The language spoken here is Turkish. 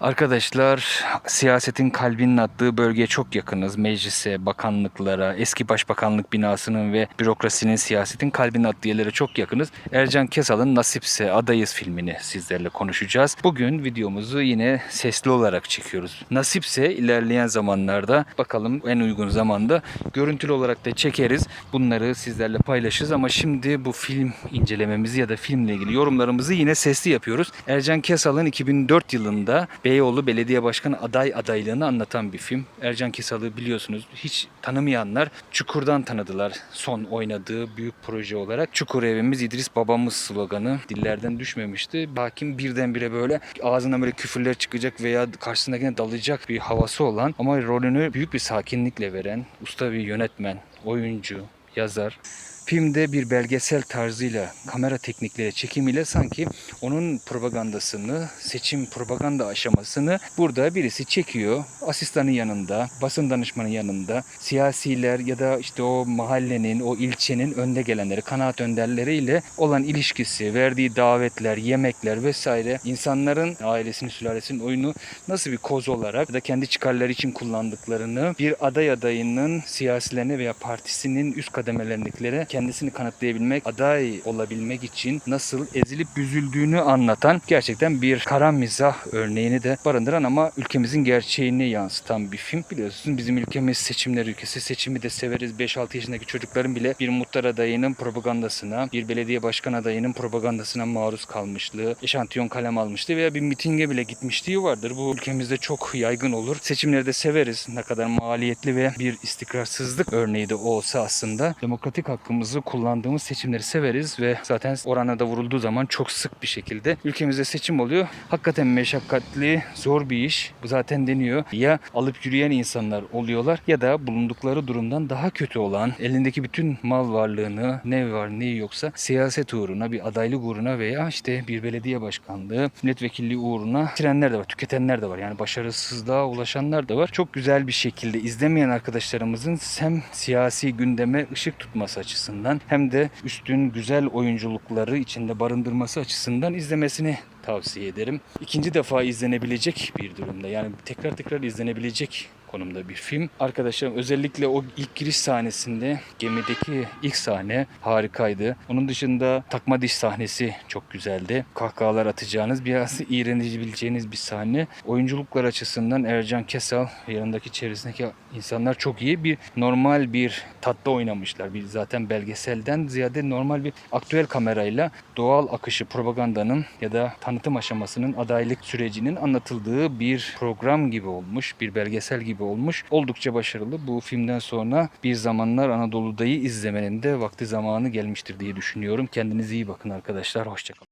Arkadaşlar siyasetin kalbinin attığı bölgeye çok yakınız. Meclise, bakanlıklara, eski başbakanlık binasının ve bürokrasinin siyasetin kalbinin attığı yerlere çok yakınız. Ercan Kesal'ın Nasipse Adayız filmini sizlerle konuşacağız. Bugün videomuzu yine sesli olarak çekiyoruz. Nasipse ilerleyen zamanlarda bakalım en uygun zamanda görüntülü olarak da çekeriz. Bunları sizlerle paylaşırız ama şimdi bu film incelememizi ya da filmle ilgili yorumlarımızı yine sesli yapıyoruz. Ercan Kesal'ın 2004 yılında Beyoğlu Belediye Başkanı aday adaylığını anlatan bir film. Ercan Kesal'ı biliyorsunuz hiç tanımayanlar Çukur'dan tanıdılar son oynadığı büyük proje olarak. Çukur evimiz İdris babamız sloganı dillerden düşmemişti. Hakim birdenbire böyle ağzından böyle küfürler çıkacak veya karşısındakine dalacak bir havası olan ama rolünü büyük bir sakinlikle veren usta bir yönetmen, oyuncu, yazar. Filmde bir belgesel tarzıyla, kamera teknikleri çekimiyle sanki onun propagandasını, seçim propaganda aşamasını burada birisi çekiyor. Asistanın yanında, basın danışmanın yanında, siyasiler ya da işte o mahallenin, o ilçenin önde gelenleri, kanaat önderleriyle olan ilişkisi, verdiği davetler, yemekler vesaire insanların ailesinin, sülalesinin oyunu nasıl bir koz olarak ya da kendi çıkarları için kullandıklarını bir aday adayının siyasilerine veya partisinin üst kademelerindekileri kendisini kanıtlayabilmek, aday olabilmek için nasıl ezilip büzüldüğünü anlatan gerçekten bir kara mizah örneğini de barındıran ama ülkemizin gerçeğini yansıtan bir film. Biliyorsunuz bizim ülkemiz seçimler ülkesi. Seçimi de severiz. 5-6 yaşındaki çocukların bile bir muhtar adayının propagandasına, bir belediye başkan adayının propagandasına maruz kalmışlığı, eşantiyon kalem almıştı veya bir mitinge bile gitmişliği vardır. Bu ülkemizde çok yaygın olur. Seçimleri de severiz. Ne kadar maliyetli ve bir istikrarsızlık örneği de olsa aslında demokratik hakkımızı kullandığımız seçimleri severiz ve zaten orana da vurulduğu zaman çok sık bir şekilde ülkemizde seçim oluyor. Hakikaten meşakkatli, zor bir iş. Bu zaten deniyor. Ya alıp yürüyen insanlar oluyorlar ya da bulundukları durumdan daha kötü olan, elindeki bütün mal varlığını, ne var ne yoksa siyaset uğruna, bir adaylık uğruna veya işte bir belediye başkanlığı, milletvekilliği uğruna bitirenler de var, tüketenler de var. Yani başarısızlığa ulaşanlar da var. Çok güzel bir şekilde izlemeyen arkadaşlarımızın hem siyasi gündeme ışık tutması açısından hem de üstün güzel oyunculukları içinde barındırması açısından izlemesini tavsiye ederim. İkinci defa izlenebilecek bir durumda. Yani tekrar tekrar izlenebilecek konumda bir film. Arkadaşlar özellikle o ilk giriş sahnesinde gemideki ilk sahne harikaydı. Onun dışında takma diş sahnesi çok güzeldi. Kahkahalar atacağınız biraz iğrenebileceğiniz bir sahne. Oyunculuklar açısından Ercan Kesal yanındaki çevresindeki insanlar çok iyi. Bir normal bir tatlı oynamışlar. Bir zaten belgeselden ziyade normal bir aktüel kamerayla doğal akışı propagandanın ya da tanıtım aşamasının adaylık sürecinin anlatıldığı bir program gibi olmuş. Bir belgesel gibi olmuş. Oldukça başarılı. Bu filmden sonra bir zamanlar Anadolu'dayı izlemenin de vakti zamanı gelmiştir diye düşünüyorum. Kendinize iyi bakın arkadaşlar. Hoşçakalın.